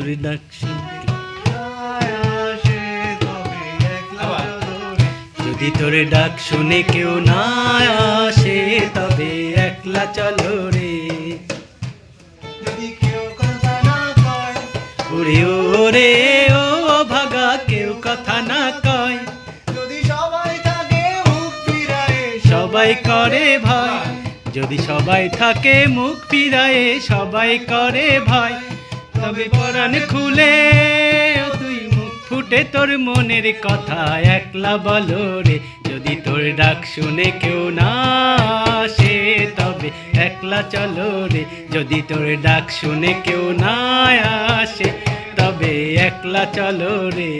তোর ডাক শুনে যদি তোর ডাক শুনে কেউ না আসে তবে একলা চলো রে। ওরে ওরে ও ভাগা কেউ কথা না কয়। সবাই করে ভয়। যদি সবাই থাকে মুখ ফিরায়ে সবাই করে ভয়। তবে পরাণ খুলে তুই মুখ ফুটে তোর মনের কথা একলা বলো রে। যদি তোর ডাক শুনে কেউ না আসে, তবে একলা চলো রে। যদি তোর ডাক শুনে কেউ না আসে, তবে একলা চলো রে।